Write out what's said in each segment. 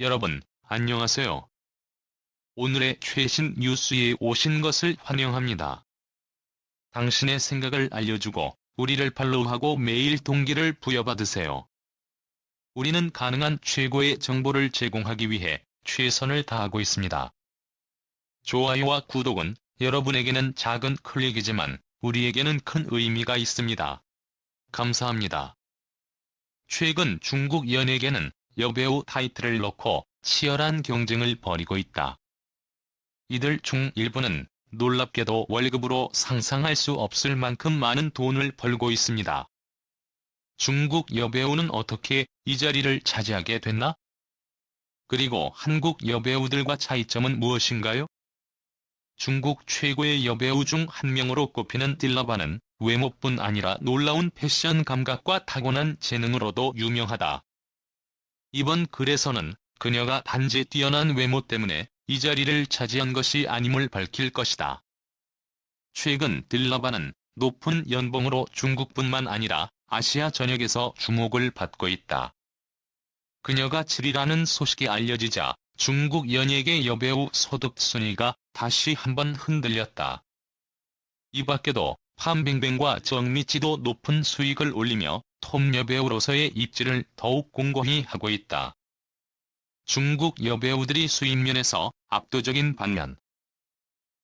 여러분, 안녕하세요. 오늘의 최신 뉴스에 오신 것을 환영합니다. 당신의 생각을 알려주고 우리를 팔로우하고 매일 동기를 부여받으세요. 우리는 가능한 최고의 정보를 제공하기 위해 최선을 다하고 있습니다. 좋아요와 구독은 여러분에게는 작은 클릭이지만 우리에게는 큰 의미가 있습니다. 감사합니다. 최근 중국 연예계는 여배우 타이틀을 놓고 치열한 경쟁을 벌이고 있다. 이들 중 일부는 놀랍게도 월급으로 상상할 수 없을 만큼 많은 돈을 벌고 있습니다. 중국 여배우는 어떻게 이 자리를 차지하게 됐나? 그리고 한국 여배우들과 차이점은 무엇인가요? 중국 최고의 여배우 중 한 명으로 꼽히는 딜러바는 외모뿐 아니라 놀라운 패션 감각과 타고난 재능으로도 유명하다. 이번 글에서는 그녀가 단지 뛰어난 외모 때문에 이 자리를 차지한 것이 아님을 밝힐 것이다. 최근 딜러바는 높은 연봉으로 중국뿐만 아니라 아시아 전역에서 주목을 받고 있다. 그녀가 7위라는 소식이 알려지자 중국 연예계 여배우 소득 순위가 다시 한번 흔들렸다. 이 밖에도 판빙빙과 정미지도 높은 수익을 올리며 톱 여배우로서의 입지를 더욱 공고히 하고 있다. 중국 여배우들이 수입면에서 압도적인 반면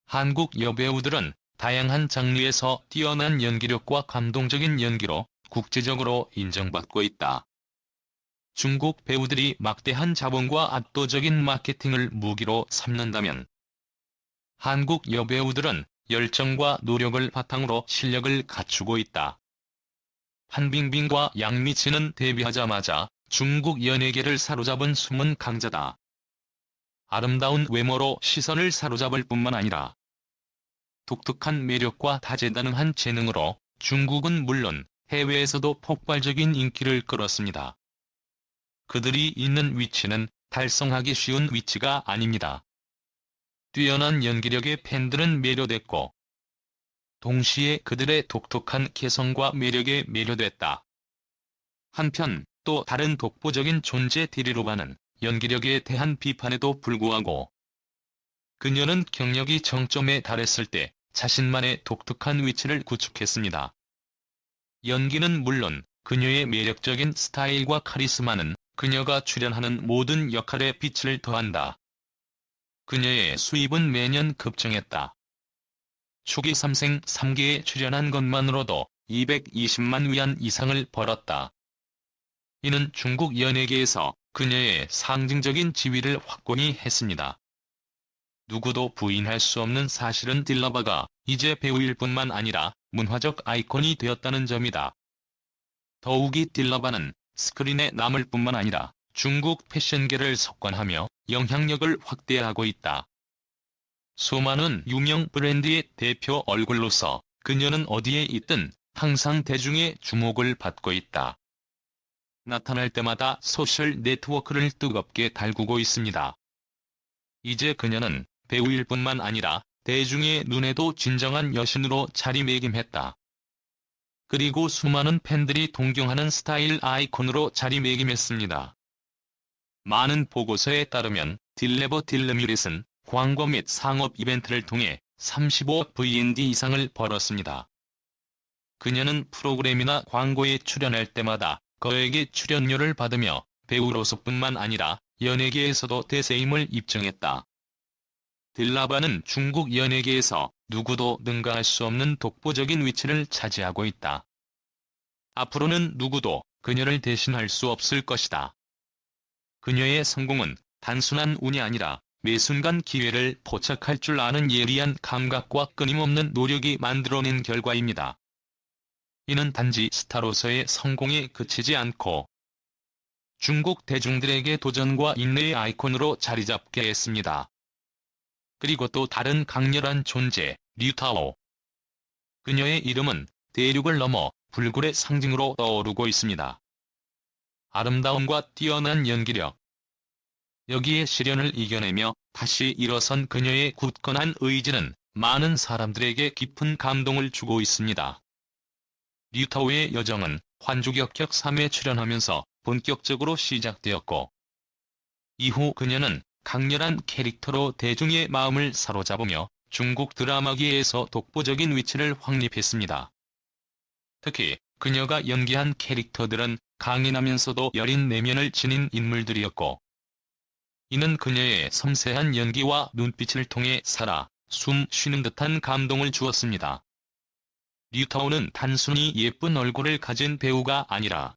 한국 여배우들은 다양한 장르에서 뛰어난 연기력과 감동적인 연기로 국제적으로 인정받고 있다. 중국 배우들이 막대한 자본과 압도적인 마케팅을 무기로 삼는다면 한국 여배우들은 열정과 노력을 바탕으로 실력을 갖추고 있다. 한빙빙과 양미치는 데뷔하자마자 중국 연예계를 사로잡은 숨은 강자다. 아름다운 외모로 시선을 사로잡을 뿐만 아니라 독특한 매력과 다재다능한 재능으로 중국은 물론 해외에서도 폭발적인 인기를 끌었습니다. 그들이 있는 위치는 달성하기 쉬운 위치가 아닙니다. 뛰어난 연기력에 팬들은 매료됐고 동시에 그들의 독특한 개성과 매력에 매료됐다. 한편 또 다른 독보적인 존재 디리로바는 연기력에 대한 비판에도 불구하고 그녀는 경력이 정점에 달했을 때 자신만의 독특한 위치를 구축했습니다. 연기는 물론 그녀의 매력적인 스타일과 카리스마는 그녀가 출연하는 모든 역할에 빛을 더한다. 그녀의 수입은 매년 급증했다. 초기 3생 3개에 출연한 것만으로도 220만 위안 이상을 벌었다. 이는 중국 연예계에서 그녀의 상징적인 지위를 확고히 했습니다. 누구도 부인할 수 없는 사실은 딜러바가 이제 배우일 뿐만 아니라 문화적 아이콘이 되었다는 점이다. 더욱이 딜러바는 스크린에 남을 뿐만 아니라 중국 패션계를 석권하며 영향력을 확대하고 있다. 수많은 유명 브랜드의 대표 얼굴로서 그녀는 어디에 있든 항상 대중의 주목을 받고 있다. 나타날 때마다 소셜 네트워크를 뜨겁게 달구고 있습니다. 이제 그녀는 배우일 뿐만 아니라 대중의 눈에도 진정한 여신으로 자리매김했다. 그리고 수많은 팬들이 동경하는 스타일 아이콘으로 자리매김했습니다. 많은 보고서에 따르면 딜레버 딜르뮤릿은 광고 및 상업 이벤트를 통해 35억 VND 이상을 벌었습니다. 그녀는 프로그램이나 광고에 출연할 때마다 거액의 출연료를 받으며 배우로서뿐만 아니라 연예계에서도 대세임을 입증했다. 딜라바는 중국 연예계에서 누구도 능가할 수 없는 독보적인 위치를 차지하고 있다. 앞으로는 누구도 그녀를 대신할 수 없을 것이다. 그녀의 성공은 단순한 운이 아니라 매 순간 기회를 포착할 줄 아는 예리한 감각과 끊임없는 노력이 만들어낸 결과입니다. 이는 단지 스타로서의 성공에 그치지 않고 중국 대중들에게 도전과 인내의 아이콘으로 자리잡게 했습니다. 그리고 또 다른 강렬한 존재, 류타오. 그녀의 이름은 대륙을 넘어 불굴의 상징으로 떠오르고 있습니다. 아름다움과 뛰어난 연기력. 여기에 시련을 이겨내며 다시 일어선 그녀의 굳건한 의지는 많은 사람들에게 깊은 감동을 주고 있습니다. 류타오의 여정은 환주격격 3에 출연하면서 본격적으로 시작되었고 이후 그녀는 강렬한 캐릭터로 대중의 마음을 사로잡으며 중국 드라마계에서 독보적인 위치를 확립했습니다. 특히 그녀가 연기한 캐릭터들은 강인하면서도 여린 내면을 지닌 인물들이었고 이는 그녀의 섬세한 연기와 눈빛을 통해 살아 숨 쉬는 듯한 감동을 주었습니다. 류타오는 단순히 예쁜 얼굴을 가진 배우가 아니라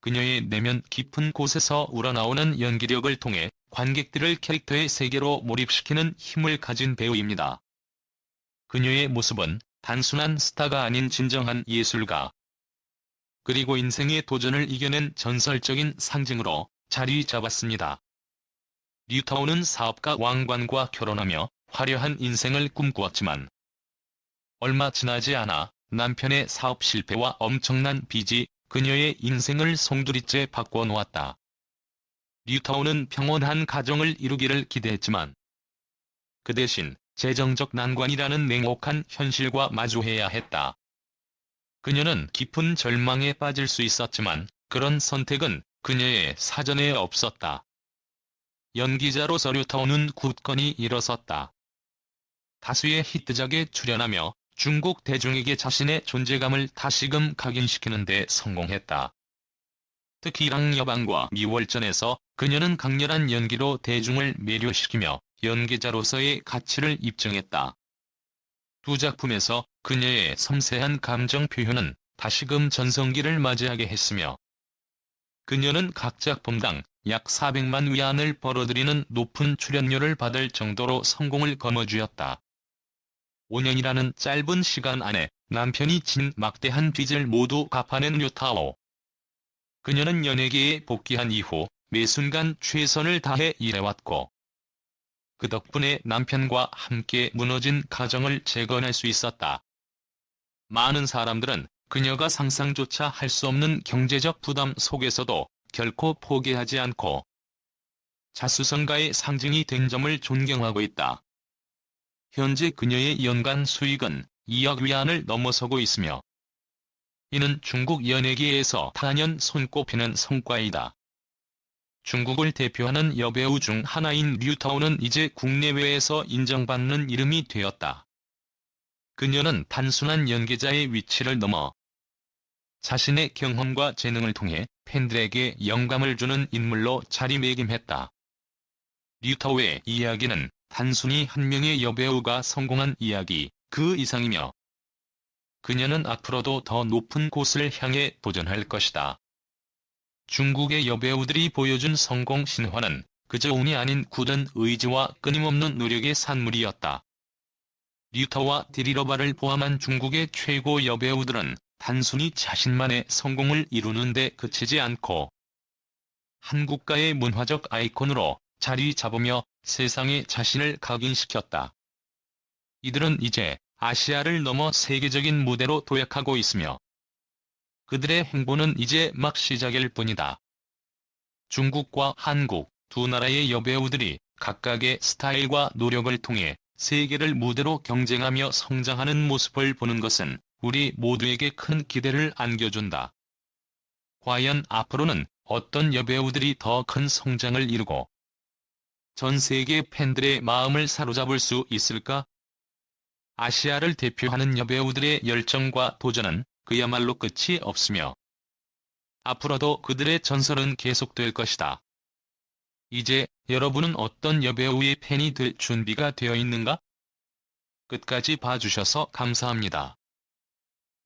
그녀의 내면 깊은 곳에서 우러나오는 연기력을 통해 관객들을 캐릭터의 세계로 몰입시키는 힘을 가진 배우입니다. 그녀의 모습은 단순한 스타가 아닌 진정한 예술가. 그리고 인생의 도전을 이겨낸 전설적인 상징으로 자리 잡았습니다. 류타오는 사업가 왕관과 결혼하며 화려한 인생을 꿈꾸었지만 얼마 지나지 않아 남편의 사업 실패와 엄청난 빚이 그녀의 인생을 송두리째 바꿔놓았다. 류타오는 평온한 가정을 이루기를 기대했지만 그 대신 재정적 난관이라는 냉혹한 현실과 마주해야 했다. 그녀는 깊은 절망에 빠질 수 있었지만 그런 선택은 그녀의 사전에 없었다. 연기자로 서 류타오는 굳건히 일어섰다. 다수의 히트작에 출연하며 중국 대중에게 자신의 존재감을 다시금 각인시키는 데 성공했다. 특히 이랑 여방과 미월전에서 그녀는 강렬한 연기로 대중을 매료시키며 연기자로서의 가치를 입증했다. 두 작품에서 그녀의 섬세한 감정 표현은 다시금 전성기를 맞이하게 했으며 그녀는 각 작품당 약 400만 위안을 벌어들이는 높은 출연료를 받을 정도로 성공을 거머쥐었다. 5년이라는 짧은 시간 안에 남편이 진 막대한 빚을 모두 갚아낸 류타오. 그녀는 연예계에 복귀한 이후 매 순간 최선을 다해 일해왔고 그 덕분에 남편과 함께 무너진 가정을 재건할 수 있었다. 많은 사람들은 그녀가 상상조차 할 수 없는 경제적 부담 속에서도 결코 포기하지 않고 자수성가의 상징이 된 점을 존경하고 있다. 현재 그녀의 연간 수익은 2억 위안을 넘어서고 있으며 이는 중국 연예계에서 단연 손꼽히는 성과이다. 중국을 대표하는 여배우 중 하나인 류타오는 이제 국내외에서 인정받는 이름이 되었다. 그녀는 단순한 연기자의 위치를 넘어 자신의 경험과 재능을 통해 팬들에게 영감을 주는 인물로 자리매김했다. 류타오의 이야기는 단순히 한 명의 여배우가 성공한 이야기 그 이상이며 그녀는 앞으로도 더 높은 곳을 향해 도전할 것이다. 중국의 여배우들이 보여준 성공 신화는 그저 운이 아닌 굳은 의지와 끊임없는 노력의 산물이었다. 류타와 디리러바를 포함한 중국의 최고 여배우들은 단순히 자신만의 성공을 이루는 데 그치지 않고 한국가의 문화적 아이콘으로 자리 잡으며 세상에 자신을 각인시켰다. 이들은 이제 아시아를 넘어 세계적인 무대로 도약하고 있으며 그들의 행보는 이제 막 시작일 뿐이다. 중국과 한국 두 나라의 여배우들이 각각의 스타일과 노력을 통해 세계를 무대로 경쟁하며 성장하는 모습을 보는 것은 우리 모두에게 큰 기대를 안겨준다. 과연 앞으로는 어떤 여배우들이 더 큰 성장을 이루고 전 세계 팬들의 마음을 사로잡을 수 있을까? 아시아를 대표하는 여배우들의 열정과 도전은 그야말로 끝이 없으며 앞으로도 그들의 전설은 계속될 것이다. 이제 여러분은 어떤 여배우의 팬이 될 준비가 되어 있는가? 끝까지 봐주셔서 감사합니다.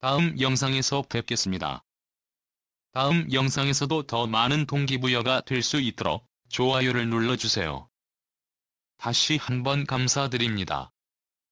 다음 영상에서 뵙겠습니다. 다음 영상에서도 더 많은 동기부여가 될 수 있도록 좋아요를 눌러주세요. 다시 한번 감사드립니다.